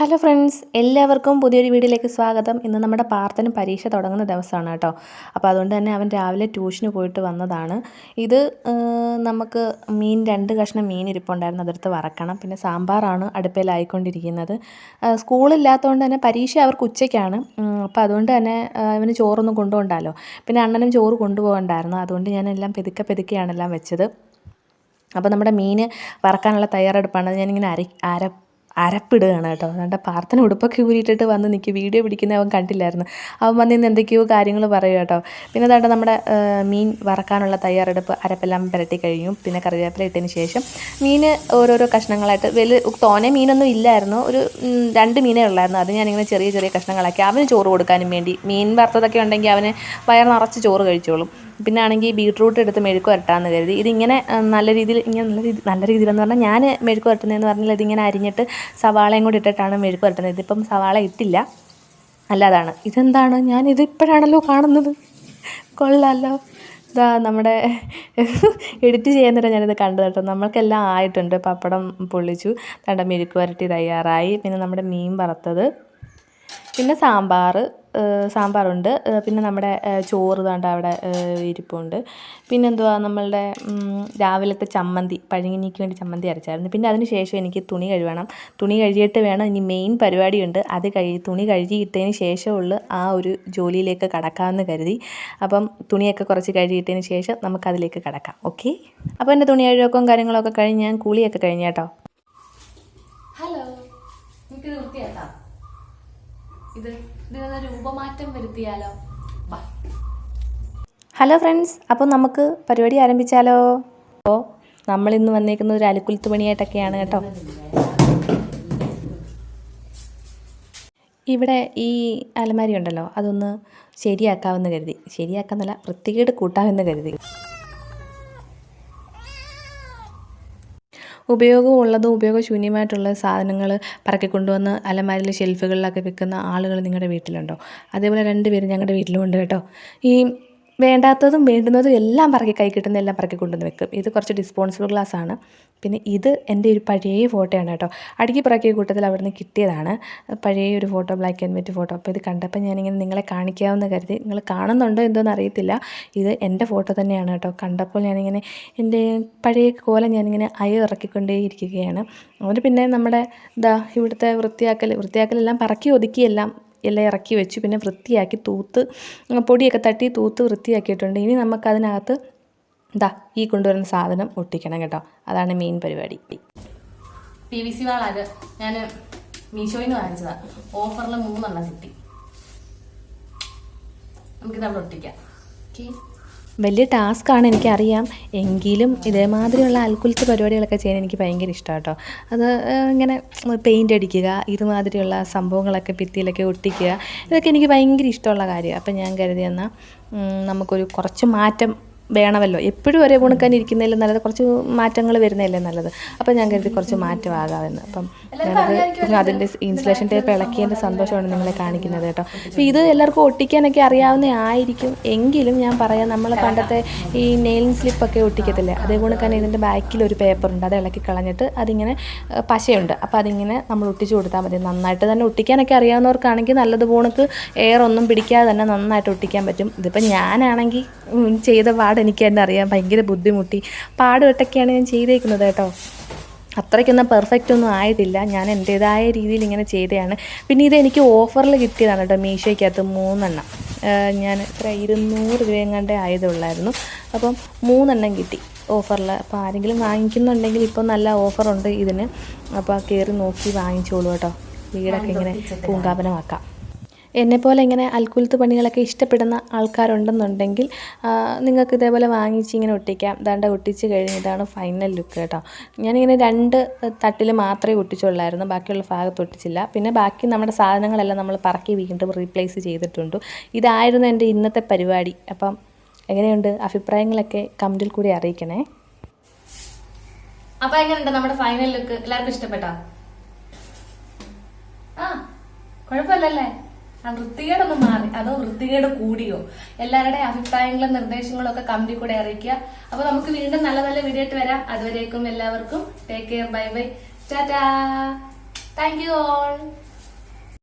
Hello friends എല്ലാവർക്കും പുതിയൊരു വീഡിയോയിലേക്ക് സ്വാഗതം. ഇന്ന് നമ്മുടെ പാർത്ഥന പരീക്ഷ തുടങ്ങുന്ന ദിവസമാണ് കേട്ടോ. അപ്പോൾ അതുകൊണ്ട് തന്നെ അവൻ രാവിലെ ട്യൂഷന് പോയിട്ട് വന്നതാണ്. ഇത് നമുക്ക് മീൻ രണ്ട് കഷ്ണം മീൻ ഇരിപ്പുണ്ടായിരുന്നു. അതെടുത്ത് വറക്കണം. പിന്നെ സാമ്പാറാണ് അടുപ്പയിലായിക്കൊണ്ടിരിക്കുന്നത് ആ, സ്കൂളില്ലാത്തതുകൊണ്ട് തന്നെ പരീക്ഷ അവർക്ക് ഉച്ചയ്ക്കാണ്. അപ്പോൾ അതുകൊണ്ട് തന്നെ അവന് ചോറൊന്നും കൊണ്ടുപോകണ്ടല്ലോ പിന്നെ അണ്ണനും ചോറ് കൊണ്ടുപോകണ്ടായിരുന്നു. അതുകൊണ്ട് ഞാനെല്ലാം പെതുക്കെ പെതുക്കെയാണ് എല്ലാം വെച്ചത്. അപ്പോൾ നമ്മുടെ മീൻ വറക്കാനുള്ള തയ്യാറെടുപ്പാണ്. ഞാനിങ്ങനെ അര അര അരപ്പിടുകയാണ് കേട്ടോ. അതുകൊണ്ട് പ്രാർത്ഥന ഉടുപ്പൊക്കെ ഊരിയിട്ടിട്ട് വന്ന് നിൽക്കും വീഡിയോ പിടിക്കുന്ന അവൻ കണ്ടില്ലായിരുന്നു. അവൻ വന്ന് ഇന്ന് എന്തൊക്കെയോ കാര്യങ്ങൾ പറയും കേട്ടോ. പിന്നെ അതാണ്ട് നമ്മുടെ മീൻ വറക്കാനുള്ള തയ്യാറെടുപ്പ് അരപ്പെല്ലാം പുരട്ടി കഴിഞ്ഞു. പിന്നെ കറിവേപ്പില ഇട്ടതിന് ശേഷം മീൻ ഓരോരോ കഷ്ണങ്ങളായിട്ട് വലിയ തോനെ മീനൊന്നും ഇല്ലായിരുന്നു. ഒരു രണ്ട് മീനേ ഉള്ളായിരുന്നു. അത് ഞാനിങ്ങനെ ചെറിയ ചെറിയ കഷ്ണങ്ങളാക്കി അവന് ചോറ് കൊടുക്കാനും വേണ്ടി. മീൻ വറുത്തതൊക്കെ ഉണ്ടെങ്കിൽ അവന് വയർ നിറച്ച് ചോറ് കഴിച്ചോളും. പിന്നെ ആണെങ്കിൽ ബീട്രൂട്ട് എടുത്ത് മെഴുക്ക് വരട്ടാന്ന് കരുതി. ഇതിങ്ങനെ നല്ല രീതിയിൽ ഇങ്ങനെ നല്ല രീതി നല്ല രീതിയിലെന്ന് പറഞ്ഞാൽ ഞാൻ മെഴുക്ക് വരട്ടുന്നതെന്ന് പറഞ്ഞാൽ ഇതിങ്ങനെ അരിഞ്ഞിട്ട് സവാളയും കൂടി ഇട്ടിട്ടാണ് മെഴുക്ക് പുരട്ടുന്നത്. ഇതിപ്പം സവാള ഇട്ടില്ല. അല്ലാതാണ്. ഇതെന്താണ്? ഞാൻ ഇതിപ്പോഴാണല്ലോ കാണുന്നത്. കൊള്ളാമല്ലോ ഇതാ നമ്മുടെ എഡിറ്റ് ചെയ്യാൻ നേരം ഞാനിത് കണ്ടു കേട്ടോ. നമ്മൾക്കെല്ലാം ആയിട്ടുണ്ട്. പപ്പടം പൊള്ളിച്ചു. തണ്ട മെഴുക്ക് വരട്ടി തയ്യാറായി. പിന്നെ നമ്മുടെ മീൻ വറുത്തത്. പിന്നെ സാമ്പാർ സാമ്പാറുണ്ട്. പിന്നെ നമ്മുടെ ചോറ് താണ്ട അവിടെ ഇരിപ്പുണ്ട്. പിന്നെന്തുവാ നമ്മളുടെ രാവിലത്തെ ചമ്മന്തി പഴങ്ങിനിക്ക് വേണ്ടി ചമ്മന്തി അരച്ചായിരുന്നു. പിന്നെ അതിന് ശേഷം എനിക്ക് തുണി കഴുകണം. തുണി കഴുകിയിട്ട് വേണം. ഇനി മെയിൻ പരിപാടിയുണ്ട്. അത് കഴുകി തുണി കഴുകിയിട്ടതിന് ശേഷമുള്ള ആ ഒരു ജോലിയിലേക്ക് കടക്കാമെന്ന് കരുതി. അപ്പം തുണിയൊക്കെ കുറച്ച് കഴുകിയിട്ടതിന് ശേഷം നമുക്കതിലേക്ക് കടക്കാം. ഓക്കെ? അപ്പോൾ എന്റെ തുണി കഴുകക്കും കാര്യങ്ങളൊക്കെ കഴിഞ്ഞ് ഞാൻ കൂളിയൊക്കെ കഴിഞ്ഞ് കേട്ടോ. ഹലോ എനിക്കിത് വൃത്തിയാക്കാം. ഇത് ഇതിനൊന്ന് രൂപമാറ്റം വരുത്തിയാലോ? ഹലോ ഫ്രണ്ട്സ് അപ്പോൾ നമുക്ക് പരിപാടി ആരംഭിച്ചാലോ? അപ്പോൾ നമ്മൾ ഇന്ന് വന്നേക്കുന്നത് ഒരു അലുക്കുലത്ത് പണിയായിട്ടൊക്കെയാണ് കേട്ടോ. ഇവിടെ ഈ അലമാരി ഉണ്ടല്ലോ അതൊന്ന് ശരിയാക്കാമെന്ന് കരുതി. ശരിയാക്കാമെന്നല്ല വൃത്തികേട് കൂട്ടാമെന്ന് കരുതി. ഉപയോഗമുള്ളതും ഉപയോഗശൂന്യമായിട്ടുള്ള സാധനങ്ങൾ പറക്കിക്കൊണ്ടുവന്ന് അലമാരിൽ ഷെൽഫുകളിലൊക്കെ വെക്കുന്ന ആളുകൾ നിങ്ങളുടെ വീട്ടിലുണ്ടോ? അതേപോലെ രണ്ട് പേര് ഞങ്ങളുടെ വീട്ടിലുമുണ്ട് കേട്ടോ. ഈ വേണ്ടാത്തതും വേണ്ടുന്നതും എല്ലാം പറക്കി കൈ കിട്ടുന്ന എല്ലാം പറക്കി കൊണ്ടുവന്ന് വെക്കും. ഇത് കുറച്ച് ഡിസ്പോൺസിബിൾ ഗ്ലാസ് ആണ്. പിന്നെ ഇത് എന്റെ ഒരു പഴയ ഫോട്ടോയാണ് കേട്ടോ. അടുക്കി പറക്കിയ കൂട്ടത്തിൽ അവിടെ നിന്ന് കിട്ടിയതാണ്. പഴയ ഒരു photo black and white photo അപ്പോൾ ഇത് കണ്ടപ്പോൾ ഞാനിങ്ങനെ നിങ്ങളെ കാണിക്കാമെന്ന് കരുതി. നിങ്ങൾ കാണുന്നുണ്ടോ എന്തോന്ന് അറിയത്തില്ല. ഇത് എന്റെ ഫോട്ടോ തന്നെയാണ് കേട്ടോ. കണ്ടപ്പോൾ ഞാനിങ്ങനെ എന്റെ പഴയ കോല ഞാനിങ്ങനെ അയ ഇറക്കിക്കൊണ്ടേ ഇരിക്കുകയാണ്. അവർ പിന്നെ നമ്മുടെ ഇതാ ഇവിടുത്തെ വൃത്തിയാക്കൽ വൃത്തിയാക്കലെല്ലാം പറക്കി ഒതുക്കിയെല്ലാം എല്ലാം ഇറക്കി വെച്ചു. പിന്നെ വൃത്തിയാക്കി തൂത്ത് പൊടിയൊക്കെ തട്ടി തൂത്ത് വൃത്തിയാക്കിയിട്ടുണ്ട്. ഇനി നമുക്കതിനകത്ത് ഇതാ ഈ കൊണ്ടുവരുന്ന സാധനം ഒട്ടിക്കണം കേട്ടോ. അതാണ് മെയിൻ പരിപാടി. പി വി സി വാളാത് ഞാൻ മീഷോയിൽ നിന്ന് വാങ്ങിച്ചതാ. ഓഫറിൽ മൂന്നെണ്ണം കിട്ടി. നമുക്കിത് അവിടെ ഒട്ടിക്കാം. ഓക്കെ വലിയ ടാസ്ക്കാണ് എനിക്കറിയാം. എങ്കിലും ഇതേമാതിരിയുള്ള അൽക്കുലത്ത് പരിപാടികളൊക്കെ ചെയ്യാൻ എനിക്ക് ഭയങ്കര ഇഷ്ടമാണ് കേട്ടോ അത് ഇങ്ങനെ പെയിന്റ് അടിക്കുക ഇതുമാതിരിയുള്ള സംഭവങ്ങളൊക്കെ ഭിത്തിയിലൊക്കെ ഒട്ടിക്കുക ഇതൊക്കെ എനിക്ക് ഭയങ്കര ഇഷ്ടമുള്ള കാര്യമാണ്. അപ്പം ഞാൻ കരുതി എന്നാൽ നമുക്കൊരു കുറച്ച് മാറ്റം വേണമല്ലോ. എപ്പോഴും ഒരേ ഗുണക്കാൻ ഇരിക്കുന്നതിലും നല്ലത്. കുറച്ച് മാറ്റങ്ങൾ വരുന്നതല്ലേ നല്ലത്. അപ്പം ഞാൻ കരുതി കുറച്ച് മാറ്റമാകാമെന്ന് അപ്പം ഞാനത് അതിന്റെ ഇൻസുലേഷൻ ടേപ്പ് ഇളക്കിയതിന്റെ സന്തോഷമാണ് നിങ്ങളെ കാണിക്കുന്നത് കേട്ടോ. അപ്പോൾ ഇത് എല്ലാവർക്കും ഒട്ടിക്കാനൊക്കെ അറിയാവുന്ന ആയിരിക്കും. എങ്കിലും ഞാൻ പറയാം നമ്മൾ പണ്ടത്തെ ഈ നെയിൽ സ്ലിപ്പൊക്കെ ഒട്ടിക്കത്തില്ലേ? അതേ ഗുണക്കാൻ ഇതിന്റെ ബാക്കിൽ ഒരു പേപ്പറുണ്ട് അത് ഇളക്കി കളഞ്ഞിട്ട് അതിങ്ങനെ പശയുണ്ട്. അപ്പോൾ അതിങ്ങനെ നമ്മൾ ഒട്ടിച്ചു കൊടുത്താൽ മതി. നന്നായിട്ട് തന്നെ ഒട്ടിക്കാനൊക്കെ അറിയാവുന്നവർക്കാണെങ്കിൽ നല്ലത് പോണക്ക് എയർ ഒന്നും പിടിക്കാതെ തന്നെ നന്നായിട്ട് ഒട്ടിക്കാൻ പറ്റും. ഇതിപ്പോൾ ഞാനാണെങ്കിൽ ചെയ്ത പാട് എനിക്ക് തന്നെ അറിയാം. ഭയങ്കര ബുദ്ധിമുട്ടി. പാടുപെട്ടൊക്കെയാണ് ഞാൻ ചെയ്തേക്കുന്നത് കേട്ടോ. അത്രയ്ക്കൊന്നും പെർഫെക്റ്റ് ഒന്നും ആയിട്ടില്ല. ഞാൻ എന്റേതായ രീതിയിൽ ഇങ്ങനെ ചെയ്തതാണ് പിന്നെ ഇത് എനിക്ക് ഓഫറിൽ കിട്ടിയതാണ് കേട്ടോ മീഷോയ്ക്കകത്ത് മൂന്നെണ്ണം. ഞാൻ എത്ര? ഇരുന്നൂറ് രൂപയും കണ്ടേ ആയതുള്ളായിരുന്നു. അപ്പം മൂന്നെണ്ണം കിട്ടി ഓഫറിൽ അപ്പോൾ ആരെങ്കിലും വാങ്ങിക്കുന്നുണ്ടെങ്കിൽ ഇപ്പോൾ നല്ല ഓഫറുണ്ട് ഇതിന്. അപ്പോൾ കയറി നോക്കി വാങ്ങിച്ചോളൂ കേട്ടോ. വീടൊക്കെ ഇങ്ങനെ പൂങ്കാപനമാക്കാം എന്നെപ്പോലെ ഇങ്ങനെ അൽക്കുലത്ത് പണികളൊക്കെ ഇഷ്ടപ്പെടുന്ന ആൾക്കാരുണ്ടെന്നുണ്ടെങ്കിൽ നിങ്ങൾക്ക് ഇതേപോലെ വാങ്ങിച്ച് ഇങ്ങനെ ഒട്ടിക്കാം. ദാണ്ട ഒട്ടിച്ച് കഴിഞ്ഞ് ഇതാണ് ഫൈനൽ ലുക്ക് കേട്ടോ. ഞാനിങ്ങനെ രണ്ട് തട്ടിൽ മാത്രമേ ഒട്ടിച്ചുള്ളായിരുന്നു. ബാക്കിയുള്ള ഭാഗത്ത് ഒട്ടിച്ചില്ല. പിന്നെ ബാക്കി നമ്മുടെ സാധനങ്ങളെല്ലാം നമ്മൾ പറക്കി വീണ്ടും റീപ്ലേസ് ചെയ്തിട്ടുണ്ട്. ഇതായിരുന്നു എന്റെ ഇന്നത്തെ പരിപാടി. അപ്പം എങ്ങനെയുണ്ട്? അഭിപ്രായങ്ങളൊക്കെ കമന്റിൽ കൂടി അറിയിക്കണേ. അപ്പൊ എങ്ങനെയുണ്ട് നമ്മുടെ ഫൈനൽ ലുക്ക് എല്ലാവർക്കും ഇഷ്ടപ്പെട്ടോ? ആ കുഴപ്പമില്ലല്ലേ? ആ വൃത്തികേടൊന്ന് മാറി. അതോ വൃത്തികേട് കൂടിയോ? എല്ലാവരുടെയും അഭിപ്രായങ്ങളും നിർദ്ദേശങ്ങളും ഒക്കെ കമന്റിൽ കൂടെ അറിയിക്കുക. അപ്പൊ നമുക്ക് വീണ്ടും നല്ല നല്ല വീഡിയോ ആയിട്ട് വരാം. അതുവരേക്കും എല്ലാവർക്കും take care bye bye tata thank you all